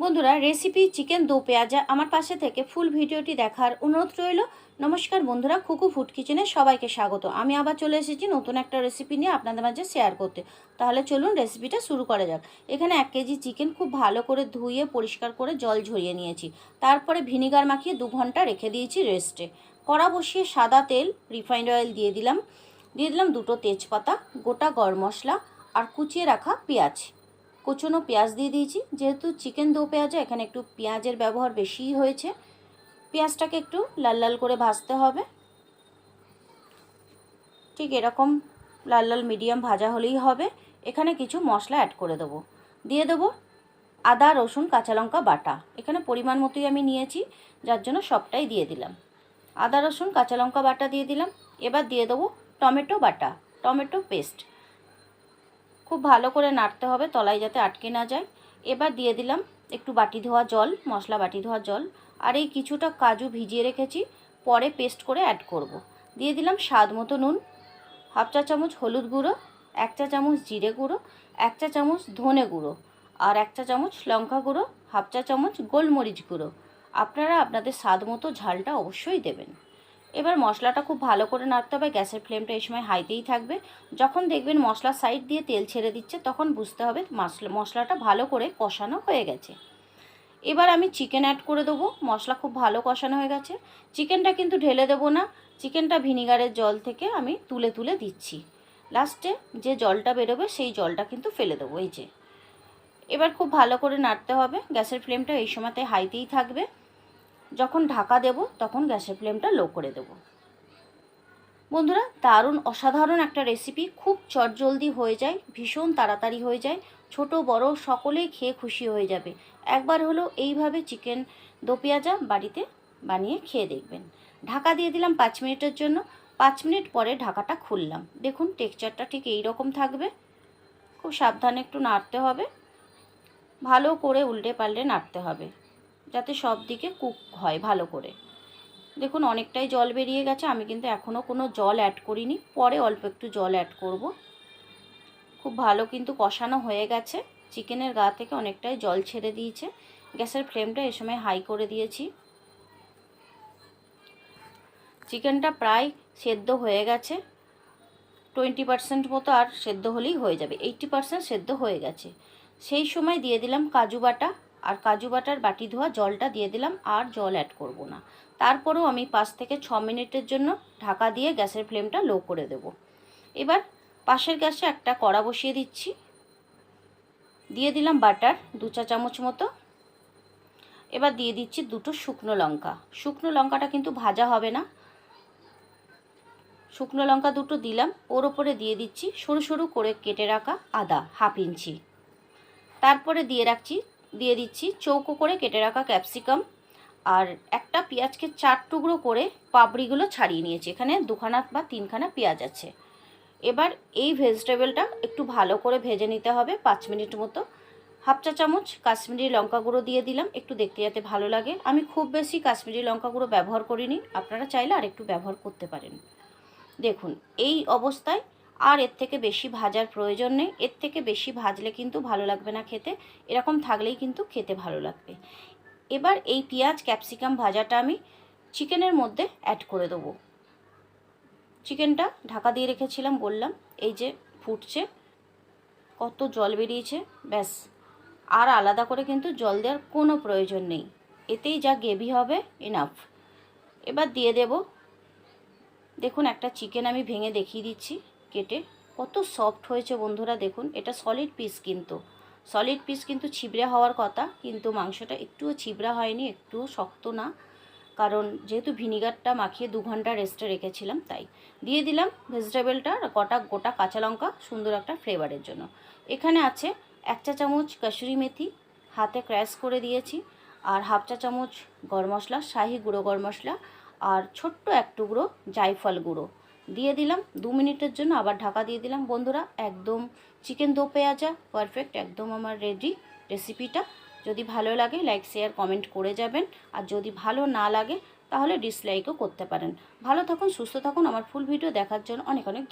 বন্ধুরা recipe chicken দো পেঁয়াজা আমার পাশে থেকে ফুল ভিডিওটি দেখার অনুরোধ রইল। নমস্কার বন্ধুরা খুকু ফুড কিচেনে সবাইকে স্বাগত। আমি আবার চলে এসেছি নতুন একটা রেসিপি নিয়ে আপনাদের মাঝে শেয়ার করতে। তাহলে চলুন রেসিপিটা শুরু করা যাক। এখানে এক কেজি চিকেন খুব ভালো করে ধুয়ে, পরিষ্কার করে জল ঝরিয়ে নিয়েছি। তারপরে ভিনিগার মাখিয়ে দু ঘণ্টা রেখে দিয়েছি রেস্টে কড়া বসিয়ে সাদা তেল রিফাইন্ড অয়েল দিয়ে দিলাম। দিয়ে দিলাম দুটো তেজপাতা, গোটা গরম মশলা আর কুচিয়ে রাখা পেঁয়াজ। কুচনো পেঁয়াজ দিয়ে দিয়েছি। যেহেতু চিকেন দো পেঁয়াজা, এখানে একটু পেঁয়াজের ব্যবহার বেশিই হয়েছে। পেঁয়াজটাকে একটু লাল লাল করে ভাজতে হবে। ঠিক এরকম লাল লাল মিডিয়াম ভাজা হলেই হবে। এখানে কিছু মশলা অ্যাড করে দেবো। দিয়ে দেবো আদা, রসুন, কাঁচা লঙ্কা, বাটা। এখানে পরিমাণ মতোই আমি নিয়েছি, যার জন্য সবটাই দিয়ে দিলাম। আদা, রসুন, কাঁচা লঙ্কা, বাটা দিয়ে দিলাম। এবার দিয়ে দেবো টমেটো বাটা, টমেটো পেস্ট। খুব ভালো করে নাড়তে হবে তলায় যাতে আটকে না যায়। এবার দিয়ে দিলাম একটু বাটি ধোয়া জল, মশলা বাটি ধোয়া জল, আর এই কিছুটা কাজু ভিজিয়ে রেখেছি, পরে পেস্ট করে অ্যাড করব। দিয়ে দিলাম স্বাদ মতো নুন, হাফ চা চামচ হলুদ গুঁড়ো, এক চা চামচ জিরে গুঁড়ো, এক চা চামচ ধনে গুঁড়ো, আর এক চা চামচ লঙ্কা গুঁড়ো, হাফ চা চামচ গোলমরিচ গুঁড়ো। আপনারা আপনাদের স্বাদ মতো ঝালটা অবশ্যই দেবেন। এবার মশলাটা খুব ভালো করে নাড়তে হবে, গ্যাসের ফ্লেমটা এই সময় হাইতেই থাকবে। যখন দেখবেন মশলা সাইড দিয়ে তেল ছেড়ে দিচ্ছে, তখন বুঝতে হবে মশলা, মশলাটা ভালো করে কষানো হয়ে গেছে। এবার আমি চিকেন অ্যাড করে দেবো, মশলা খুব ভালো কষানো হয়ে গেছে। চিকেনটা কিন্তু ঢেলে দেবো না চিকেনটা ভিনিগারের জল থেকে আমি তুলে তুলে দিচ্ছি। লাস্টে যে জলটা বেরোবে, সেই জলটা কিন্তু ফেলে দেবো, এই যে। এবার খুব ভালো করে নাড়তে হবে, গ্যাসের ফ্লেমটা এই সময়তে হাইতেই থাকবে। যখন ঢাকা দেব, তখন গ্যাসের ফ্লেমটা লো করে দেব। বন্ধুরা, দারুণ অসাধারণ একটা রেসিপি খুব চটজলদি হয়ে যায়, ভীষণ তাড়াতাড়ি হয়ে যায়, ছোট, বড়, সকলেই খেয়ে খুশি হয়ে যাবে। একবার হলো এইভাবে চিকেন দো পেঁয়াজা বাড়িতে বানিয়ে খেয়ে দেখবেন। ঢাকা দিয়ে দিলাম পাঁচ মিনিটের জন্য, পাঁচ মিনিট পরে ঢাকাটা খুললাম। দেখুন টেক্সচারটা ঠিক এই রকম থাকবে। খুব সাবধানে একটু নাড়তে হবে। ভালো করে উল্টে পাল্টে নাড়তে হবে। যাতে সব দিকে কুক হয় ভালো করে। দেখুন, অনেকটাই জল বেরিয়ে গেছে। আমি কিন্তু এখনও কোনো জল অ্যাড করিনি। পরে অল্প একটু জল অ্যাড করব। খুব ভালো কিন্তু কষানো হয়ে গেছে। চিকেনের গা থেকে অনেকটাই জল ছেড়ে দিয়েছে। গ্যাসের ফ্লেমটা এ সময় হাই করে দিয়েছি। চিকেনটা প্রায় সেদ্ধ হয়ে গেছে। টোয়েন্টি পার্সেন্ট মতো আর সেদ্ধ হলেই হয়ে যাবে। এইটটি পার্সেন্ট সেদ্ধ হয়ে গেছে। সেই সময় দিয়ে দিলাম কাজু বাটা। আর কাজু বাটার বাটি ধোয়া, জলটা দিয়ে দিলাম, আর জল অ্যাড করব না। তারপরেও আমি পাঁচ থেকে ছ মিনিটের জন্য ঢাকা দিয়ে গ্যাসের ফ্লেমটা লো করে দেব। এবার পাশের গ্যাসে একটা কড়া বসিয়ে দিচ্ছি। দিয়ে দিলাম বাটার, দু চা চামচ মতো। এবার দিয়ে দিচ্ছি দুটো শুকনো লঙ্কা। শুকনো লঙ্কাটা কিন্তু ভাজা হবে না। শুকনো লঙ্কা দুটো দিলাম। ওর ওপরে দিয়ে দিচ্ছি সরু সরু করে কেটে রাখা আদা, হাফ ইঞ্চি। তারপরে দিয়ে রাখছি দিয়ে দিচ্ছি, চৌকো করে কেটে রাখা ক্যাপসিকাম আর একটা পেঁয়াজকে চার টুকরো করে পাপড়িগুলো ছাড়িয়ে নিয়েছি। এখানে দুখানা বা তিনখানা পেঁয়াজ আছে। এবার এই ভেজিটেবলটা একটু ভালো করে ভেজে নিতে হবে পাঁচ মিনিট মতো। হাফ চা চামচ কাশ্মীরি লঙ্কা গুঁড়ো দিয়ে দিলাম, একটু দেখতে যাতে ভালো লাগে। আমি খুব বেশি কাশ্মীরি লঙ্কা গুঁড়ো ব্যবহার করিনি, আপনারা চাইলে আর একটু ব্যবহার করতে পারেন। দেখুন, এই অবস্থায় আর এর থেকে বেশি ভাজার প্রয়োজন নেই। এর থেকে বেশি ভাজলে কিন্তু ভালো লাগবে না খেতে। এরকম থাকলেই কিন্তু খেতে ভালো লাগবে। এবার এই পেঁয়াজ, ক্যাপসিকাম ভাজাটা আমি চিকেনের মধ্যে অ্যাড করে দেবো। চিকেনটা ঢাকা দিয়ে রেখেছিলাম, বললাম, এই যে ফুটছে, কত জল বেরিয়েছে, ব্যাস। আর আলাদা করে কিন্তু জল দেওয়ার কোনো প্রয়োজন নেই। এতেই যা গেভি হবে এনাফ এবার দিয়ে দেব। দেখুন, একটা চিকেন আমি ভেঙে দেখিয়ে দিচ্ছি। কেটে কত সফট হয়েছে বন্ধুরা দেখুন, এটা সলিড পিস কিন্তু। সলিড পিস কিন্তু ছিবড়ে হওয়ার কথা, কিন্তু মাংসটা একটুও ছিবড়া হয়নি, একটুও শক্ত না। কারণ যেহেতু ভিনিগারটা মাখিয়ে দু ঘণ্টা রেস্টে রেখেছিলাম, তাই। দিয়ে দিলাম ভেজিটেবলটা কটা গোটা কাঁচা লঙ্কা, সুন্দর একটা ফ্লেভারের জন্য। এখানে আছে এক চা চামচ কসুরি মেথি, হাতে ক্র্যাশ করে দিয়েছি, আর হাফ চা চামচ গরম মশলা, শাহি গুঁড়ো গরম মশলা, আর ছোট্ট এক টুকরো জায়ফল গুঁড়ো। দিয়ে দিলাম। দু মিনিটের জন্য আবার ঢাকা দিয়ে দিলাম। বন্ধুরা, একদম চিকেন দো পেঁয়াজা পারফেক্ট একদম আমার রেডি রেসিপিটা যদি ভালো লাগে লাইক শেয়ার কমেন্ট করে যাবেন। আর যদি ভালো না লাগে, তাহলে ডিসলাইকও করতে পারেন। ভালো থাকুন, সুস্থ থাকুন। আমার ফুল ভিডিও দেখার জন্য অনেক অনেক